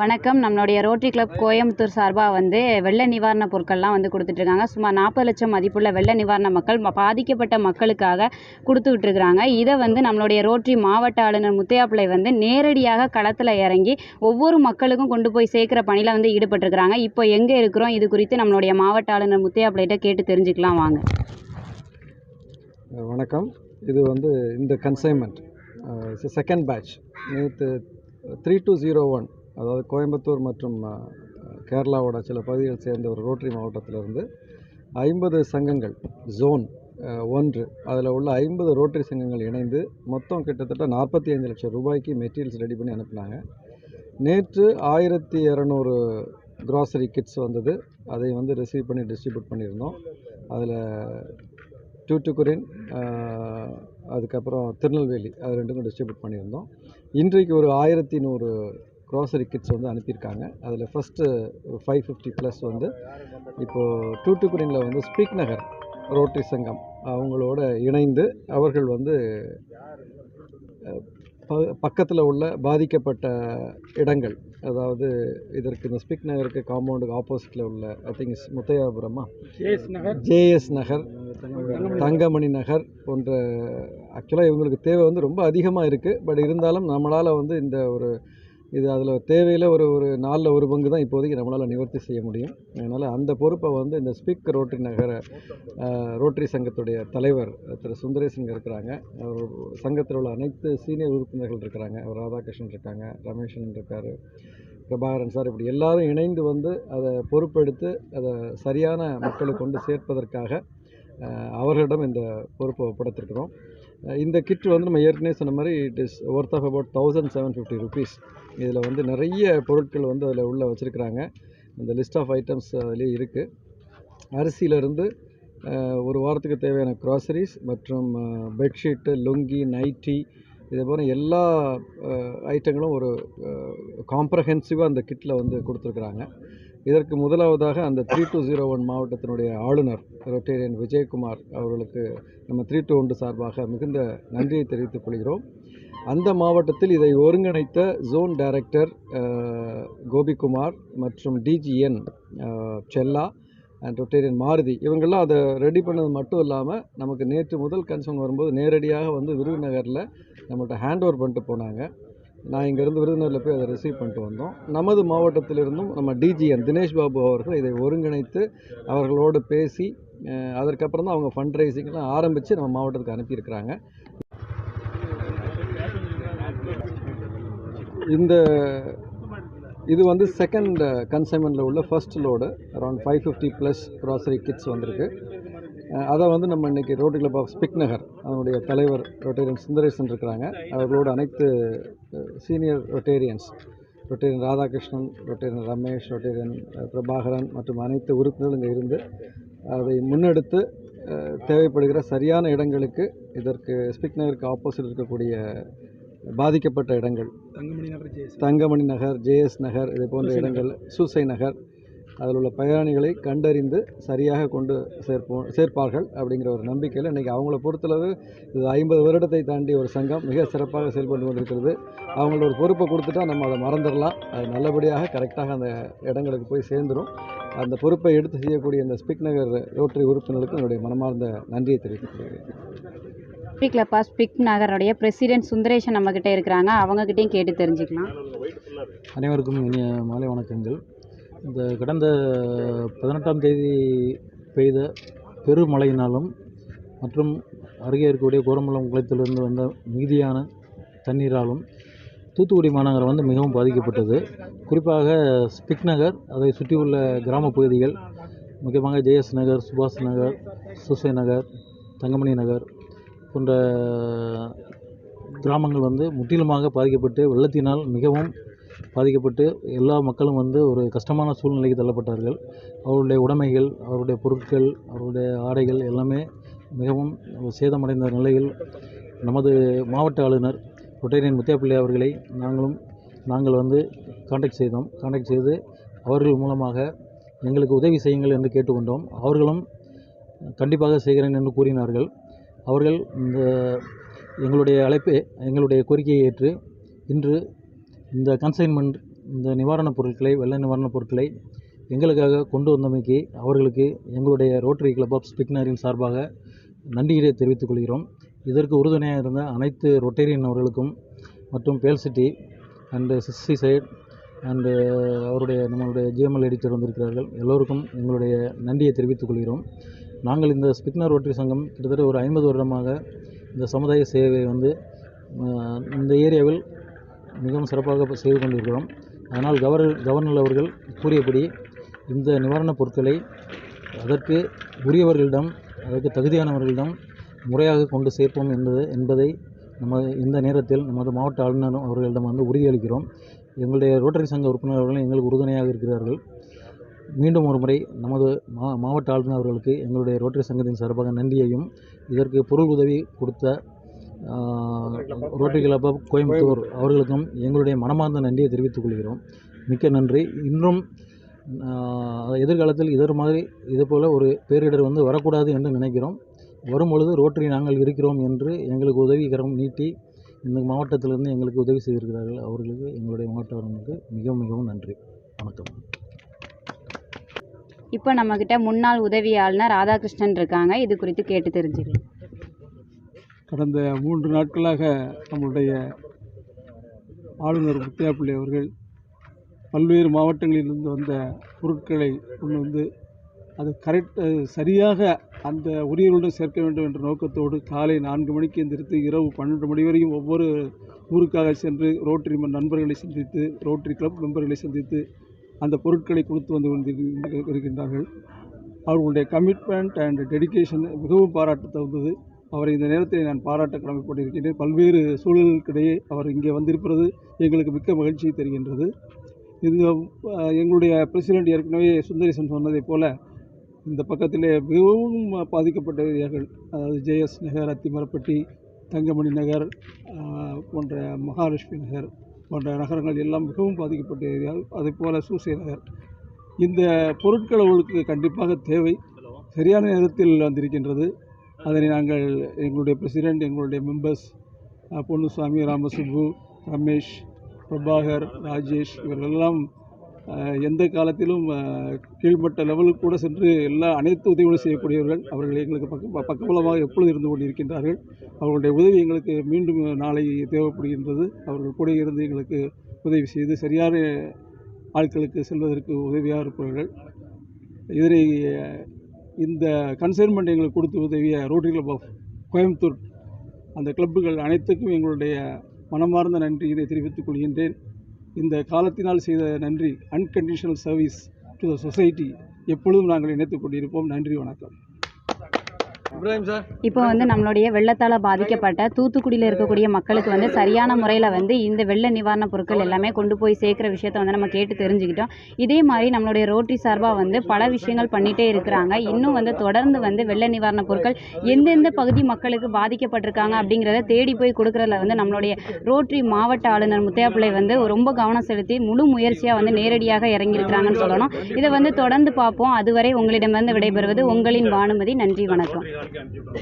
வணக்கம். நம்மளுடைய rotary club Coimbatore சார்பாக வந்து வெள்ள நிவாரண பொருட்கள்லாம் வந்து கொடுத்துட்ருக்காங்க. சுமார் நாற்பது லட்சம் மதிப்புள்ள வெள்ள நிவாரண மக்கள் பாதிக்கப்பட்ட மக்களுக்காக கொடுத்துக்கிட்டு இருக்கிறாங்க இதை வந்து நம்மளுடைய ரோட்டரி மாவட்ட ஆளுநர் முத்தையாப்பிளை வந்து நேரடியாக களத்தில் இறங்கி ஒவ்வொரு மக்களுக்கும் கொண்டு போய் சேர்க்குற பணியில் வந்து ஈடுபட்டிருக்கிறாங்க. இப்போ எங்கே இருக்கிறோம்? இது குறித்து நம்மளுடைய மாவட்ட ஆளுநர் முத்தையாப்பிள்ளைகிட்ட கேட்டு தெரிஞ்சுக்கலாம் வாங்க. வணக்கம். இது வந்து இந்த கன்சைன்மெண்ட் செகண்ட் பேட்ச் நேற்று த்ரீ டூ ஜீரோ ஒன் அதாவது கோயம்புத்தூர் மற்றும் கேரளாவோட சில பகுதிகள் சேர்ந்த ஒரு ரோட்டரி மாவட்டத்திலிருந்து ஐம்பது சங்கங்கள் ஜோன் ஒன்று அதில் உள்ள ஐம்பது ரோட்டரி சங்கங்கள் இணைந்து மொத்தம் கிட்டத்தட்ட நாற்பத்தி ஐந்து லட்சம் ரூபாய்க்கு மெட்டீரியல்ஸ் ரெடி பண்ணி அனுப்புனாங்க. நேற்று ஆயிரத்தி இரநூறு க்ராசரி கிட்ஸ் வந்தது. அதை வந்து ரிசீவ் பண்ணி டிஸ்ட்ரிபியூட் பண்ணியிருந்தோம். அதில் டூட்டுக்குரின் அதுக்கப்புறம் திருநெல்வேலி அது ரெண்டுக்கும் டிஸ்ட்ரிபியூட் பண்ணியிருந்தோம். இன்றைக்கு ஒரு ஆயிரத்தி நூறு க்ராசரி கிட்ஸ் வந்து அனுப்பியிருக்காங்க. அதில் ஃபஸ்ட்டு ஃபைவ் ஃபிஃப்டி ப்ளஸ் வந்து இப்போது டூட்டுக்குரினில் வந்து ஸ்பீக் நகர் ரோட்டரி சங்கம் அவங்களோட இணைந்து அவர்கள் வந்து பக்கத்தில் உள்ள பாதிக்கப்பட்ட இடங்கள் அதாவது இதற்கு இந்த ஸ்பிக் நகருக்கு காம்பவுண்டுக்கு ஆப்போசிட்டில் உள்ள ஐ திங்க் முத்தையாபுரமா? ஜேஎஸ் நகர் தங்கமணி நகர் போன்ற ஆக்சுவலாக இவங்களுக்கு தேவை வந்து ரொம்ப அதிகமாக இருக்குது பட் இருந்தாலும் நம்மளால் வந்து இந்த ஒரு இது அதில் தேவையில் ஒரு ஒரு நாலில் ஒரு பங்கு தான் இப்போதைக்கு நம்மளால் நிவர்த்தி செய்ய முடியும். அதனால் அந்த பொறுப்பை வந்து இந்த ஸ்பீக் ரோட்டரி நகர ரோட்டரி சங்கத்துடைய தலைவர் திரு. சுந்தரேசன் இருக்கிறாங்க. அவர் சங்கத்தில் உள்ள அனைத்து சீனியர் உறுப்பினர்கள் இருக்கிறாங்க. அவர் ராதாகிருஷ்ணன் இருக்காங்க ரமேஷன் இருக்கார் பிரபாகரன் சார் இப்படி எல்லாரும் இணைந்து வந்து அதை பொறுப்பெடுத்து அதை சரியான மக்களை கொண்டு சேர்ப்பதற்காக அவர்களிடம் இந்த பொறுப்பை ஒப்படைத்திருக்கிறோம். இந்த கிட் வந்து நம்ம ஏற்கனவே சொன்ன மாதிரி it is worth of about thousand seven fifty rupees இதில் வந்து நிறைய பொருட்கள் வந்து அதில் உள்ள வச்சுருக்கிறாங்க. இந்த லிஸ்ட் ஆஃப் ஐட்டம்ஸ் அதுலேயே இருக்குது அரிசியிலேருந்து ஒரு வாரத்துக்கு தேவையான க்ராசரிஸ் மற்றும் பெட்ஷீட்டு லுங்கி நைட்டி இதே போல் எல்லா ஐட்டங்களும் ஒரு காம்ப்ரஹென்சிவாக அந்த கிட்டில் வந்து கொடுத்துருக்குறாங்க. இதற்கு முதலாவதாக அந்த த்ரீ டூ ஜீரோ ஒன் மாவட்டத்தினுடைய ஆளுநர் ரொட்டேரியன் விஜயகுமார் அவர்களுக்கு நம்ம த்ரீ டூ ஒன்று சார்பாக மிகுந்த நன்றியை தெரிவித்துக் கொள்கிறோம். அந்த மாவட்டத்தில் இதை ஒருங்கிணைத்த ஜோன் டைரக்டர் கோபிகுமார் மற்றும் டிஜிஎன் செல்லா அண்ட் ரொட்டேரியன் மாருதி இவங்கெல்லாம் அதை ரெடி பண்ணது மட்டும் இல்லாமல் நமக்கு நேற்று முதல் கன்சர்ன் வரும்போது நேரடியாக வந்து விருதுநகரில் நம்மகிட்ட ஹேண்ட் ஓவர் பண்ணிட்டு போனாங்க. நான் இங்கேருந்து விருதுநகரில் போய் அதை ரிசீவ் பண்ணிட்டு வந்தோம். நமது மாவட்டத்திலிருந்தும் நம்ம டிஜிஎன் தினேஷ் பாபு அவர்கள் இதை ஒருங்கிணைத்து அவர்களோடு பேசி அதற்கப்புறம் தான் அவங்க ஃபண்ட் ரைசிங்லாம் ஆரம்பித்து நம்ம மாவட்டத்துக்கு அனுப்பியிருக்கிறாங்க. இந்த இது வந்து செகண்ட் கன்சைன்மெண்ட்டில் உள்ள first load around five fifty plus grocery kits வந்திருக்கு. அதை வந்து நம்ம இன்றைக்கி rotary club of SPIC Nagar அதனுடைய தலைவர் ரொட்டேரியன் சுந்தரேசன் இருக்கிறாங்க அவர்களோட அனைத்து senior Rotarians Rotarian Radhakrishnan Rotarian Ramesh Rotarian Prabhakaran மற்றும் அனைத்து உறுப்பினர்களும் இங்கே இருந்து அதை முன்னெடுத்து தேவைப்படுகிற சரியான இடங்களுக்கு இதற்கு ஸ்பிக் நகருக்கு ஆப்போசிட் இருக்கக்கூடிய பாதிக்கப்பட்ட இடங்கள் தங்கமணி நகர் ஜேஎஸ் நகர் இது போன்ற இடங்கள் சூசை நகர் அதில் உள்ள பயணிகளை கண்டறிந்து சரியாக கொண்டு சேர்ப்போம் சேர்ப்பார்கள் அப்படிங்கிற ஒரு நம்பிக்கையில் இன்றைக்கி அவங்கள பொறுத்தளவு இது ஐம்பது வருடத்தை தாண்டி ஒரு சங்கம் மிக சிறப்பாக செயல்பட்டு கொண்டிருக்கிறது அவங்களோட ஒரு பொறுப்பை கொடுத்துட்டா நம்ம அதை மறந்துடலாம். அது நல்லபடியாக கரெக்டாக அந்த இடங்களுக்கு போய் சேர்ந்துடும் அந்த பொறுப்பை எடுத்து செய்யக்கூடிய இந்த ஸ்பிக் நகர் ரோட்டரி உறுப்பினர்களுக்கு என்னுடைய மனமார்ந்த நன்றியை தெரிவித்துக் கொள்கிறேன். ரோட்டரி கிளப் ஆஃப் ஸ்பிக் நகருடைய பிரசிடென்ட் சுந்தரேஷன் நம்மக்கிட்ட இருக்கிறாங்க. அவங்கக்கிட்டையும் கேட்டு தெரிஞ்சுக்கலாம். அனைவருக்கும் இனிய மாலை வணக்கங்கள். இந்த கடந்த பதினெட்டாம் தேதி பெய்த பெருமழையினாலும் மற்றும் அருகே இருக்கக்கூடிய கோரமலம் குளத்திலிருந்து வந்த மிகுதியான தண்ணீராலும் தூத்துக்குடி மாநகரம் வந்து மிகவும் பாதிக்கப்பட்டது. குறிப்பாக ஸ்பிக் நகர் அதை சுற்றியுள்ள கிராமப் பகுதிகள் முக்கியமாக ஜேஎஸ் நகர் சுபாஷ் நகர் சுசை நகர் தங்கமணி நகர் போன்ற கிராமங்கள் வந்து முற்றிலுமாக பாதிக்கப்பட்டு வெள்ளத்தினால் மிகவும் பாதிக்கப்பட்டு எல்லா மக்களும் வந்து ஒரு கஷ்டமான சூழ்நிலைக்கு தள்ளப்பட்டார்கள். அவருடைய உடைமைகள் அவருடைய பொருட்கள் அவருடைய ஆடைகள் எல்லாமே மிகவும் சேதமடைந்த நிலையில் நமது மாவட்ட ஆளுநர் ரொட்டேரியன் முத்தியாப்பிள்ளை அவர்களை நாங்களும் நாங்கள் வந்து காண்டாக்ட் செய்தோம். காண்டாக்ட் செய்து அவர்கள் மூலமாக எங்களுக்கு உதவி செய்யுங்கள் என்று கேட்டுக்கொண்டோம். அவர்களும் கண்டிப்பாக செய்கிறேன் என்று கூறினார்கள். அவர்கள் இந்த எங்களுடைய அழைப்பை எங்களுடைய கோரிக்கையை ஏற்று இன்று இந்த கன்சைன்மெண்ட் இந்த நிவாரணப் பொருட்களை வெள்ள நிவாரணப் பொருட்களை எங்களுக்காக கொண்டு வந்தமைக்கு அவர்களுக்கு எங்களுடைய ரோட்டரி கிளப் ஆஃப் ஸ்பிக்னரின் சார்பாக நன்றியை தெரிவித்துக் கொள்கிறோம். இதற்கு உறுதுணையாக இருந்த அனைத்து ரொட்டேரியன் அவர்களுக்கும் மற்றும் பேல் சிட்டி அண்டு சிஸ்டி சைட் அண்டு அவருடைய நம்மளுடைய ஜிஎம்எல் எடிட்டர் வந்திருக்கிறார்கள். எல்லோருக்கும் எங்களுடைய நன்றியை தெரிவித்துக் கொள்கிறோம். நாங்கள் இந்த ஸ்பிக்னர் ரோட்டரி சங்கம் கிட்டத்தட்ட ஒரு ஐம்பது வருடமாக இந்த சமுதாய சேவை வந்து இந்த ஏரியாவில் மிகவும் சிறப்பாக செய்து கொண்டிருக்கிறோம். அதனால் கவர் கவர்னர் அவர்கள் கூறியபடி இந்த நிவாரணப் பொருட்களை அதற்கு உரியவர்களிடம் அதற்கு தகுதியானவர்களிடம் முறையாக கொண்டு சேர்ப்போம் என்பது என்பதை நம்ம இந்த நேரத்தில் நமது மாவட்ட ஆளுநர் அவர்களிடம் வந்து உறுதியளிக்கிறோம். எங்களுடைய ரோட்டரி சங்க உறுப்பினர்களும் எங்களுக்கு உறுதுணையாக இருக்கிறார்கள். மீண்டும் ஒரு முறை நமது மா மாவட்ட ஆளுநர் அவர்களுக்கு எங்களுடைய ரோட்டரி சங்கத்தின் சார்பாக நன்றியையும் இதற்கு பொருள் உதவி கொடுத்த ரோட்டரி கிளப் ஆஃப் கோயம்புத்தூர் அவர்களுக்கும் எங்களுடைய மனமார்ந்த நன்றியை தெரிவித்துக் கொள்கிறோம். மிக்க நன்றி. இன்னும் ஆஹ், எதிர்காலத்தில் இதர் மாதிரி இதுபோல் ஒரு பேரிடர் வந்து வரக்கூடாது என்று நினைக்கிறோம். வரும்பொழுது ரோட்டரி நாங்கள் இருக்கிறோம் என்று எங்களுக்கு உதவிகரம் நீட்டி இந்த மாவட்டத்திலிருந்து எங்களுக்கு உதவி செய்திருக்கிறார்கள். அவர்களுக்கு எங்களுடைய மாவட்டவர்களுக்கு மிகவும் மிகவும் நன்றி. வணக்கம். இப்போ நம்மக்கிட்ட முன்னாள் உதவி ஆளுநர் ராதாகிருஷ்ணன் இருக்காங்க. இது குறித்து கேட்டு தெரிஞ்சுக்கலாம். கடந்த மூன்று நாட்களாக நம்முடைய ஆளுநர் முத்தியாப்பிள்ளை அவர்கள் பல்வேறு மாவட்டங்களிலிருந்து வந்த பொருட்களை கொண்டு வந்து அது கரெக்ட் சரியாக அந்த உரியவர்களுடன் சேர்க்க வேண்டும் என்ற நோக்கத்தோடு காலை நான்கு மணிக்கு எந்திரித்து இரவு பன்னெண்டு மணி வரையும் ஒவ்வொரு ஊருக்காக சென்று ரோட்டரி நண்பர்களை சந்தித்து ரோட்டரி கிளப் மெம்பர்களை சந்தித்து அந்த பொருட்களை கொடுத்து வந்து வருகின்றார்கள் அவர்களுடைய கமிட்மெண்ட் அண்ட் டெடிகேஷன் மிகவும் பாராட்ட தகுந்தது. அவரை இந்த நேரத்தில் நான் பாராட்ட கடமைப்பட்டிருக்கின்றேன். பல்வேறு சூழலுக்கிடையே அவர் இங்கே வந்திருப்பது எங்களுக்கு மிக்க மகிழ்ச்சியை தருகின்றது. இது எங்களுடைய பிரசிடென்ட் ஏற்கனவே சுந்தரேசன் சொன்னதைப் போல இந்த பக்கத்திலே மிகவும் பாதிக்கப்பட்ட ஏரியாக்கள் அதாவது ஜேஎஸ் நகர் அத்திமரப்பட்டி தங்கமணி நகர் போன்ற மகாலட்சுமி நகர் போன்ற நகரங்கள் எல்லாம் மிகவும் பாதிக்கப்பட்ட ஏரியா அதே போல் சூசை நகர். இந்த பொருட்கள் அவர்களுக்கு கண்டிப்பாக தேவை. சரியான நேரத்தில் வந்திருக்கின்றது. அதனை நாங்கள் எங்களுடைய பிரசிடெண்ட் எங்களுடைய மெம்பர்ஸ் பொன்னுசாமி ராமசுப்பு ரமேஷ் பிரபாகர் ராஜேஷ் இவர்களெல்லாம் எந்த காலத்திலும் கீழ்மட்ட லெவலுக்கு கூட சென்று எல்லா அனைத்து உதவிகளும் செய்யக்கூடியவர்கள். அவர்கள் எங்களுக்கு பக்க பக்கபலமாக எப்பொழுது இருந்து கொண்டிருக்கின்றார்கள் அவர்களுடைய உதவி எங்களுக்கு மீண்டும் நாளை தேவைப்படுகின்றது. அவர்கள் கூட இருந்து எங்களுக்கு உதவி செய்து சரியான ஆட்களுக்கு செல்வதற்கு உதவியாக இருப்பார்கள். இதனை இந்த கன்சைன்மெண்ட் எங்களுக்கு கொடுத்து உதவிய ரோட்டரி கிளப் ஆஃப் கோயம்புத்தூர் அந்த கிளப்புகள் அனைத்துக்கும் எங்களுடைய மனமார்ந்த நன்றியினை தெரிவித்துக் கொள்கின்றேன். இந்த காலத்தினால் செய்த நன்றி. Unconditional service to the society எப்பொழுதும் நாங்கள் இணைத்துக் கொண்டிருப்போம். நன்றி வணக்கம். இப்போ வந்து நம்மளுடைய வெள்ளத்தால் பாதிக்கப்பட்ட தூத்துக்குடியில் இருக்கக்கூடிய மக்களுக்கு வந்து சரியான முறையில் வந்து இந்த வெள்ள நிவாரணப் பொருட்கள் எல்லாமே கொண்டு போய் சேர்க்குற விஷயத்த வந்து நம்ம கேட்டு தெரிஞ்சுக்கிட்டோம். இதே மாதிரி நம்மளுடைய ரோட்டரி சார்பாக வந்து பல விஷயங்கள் பண்ணிகிட்டே இருக்கிறாங்க. இன்னும் வந்து தொடர்ந்து வந்து வெள்ள நிவாரணப் பொருட்கள் எந்தெந்த பகுதி மக்களுக்கு பாதிக்கப்பட்டிருக்காங்க அப்படிங்கிறத தேடி போய் கொடுக்குறதுல வந்து நம்மளுடைய ரோட்டரி மாவட்ட ஆளுநர் முத்தையாப்பிள்ளை வந்து ரொம்ப கவனம் செலுத்தி முழு முயற்சியாக வந்து நேரடியாக இறங்கியிருக்கிறாங்கன்னு சொல்லணும். இதை வந்து தொடர்ந்து பார்ப்போம். அதுவரை உங்களிடமிருந்து விடைபெறுவது உங்களின் பானுமதி. நன்றி வணக்கம். గారికి అందించడం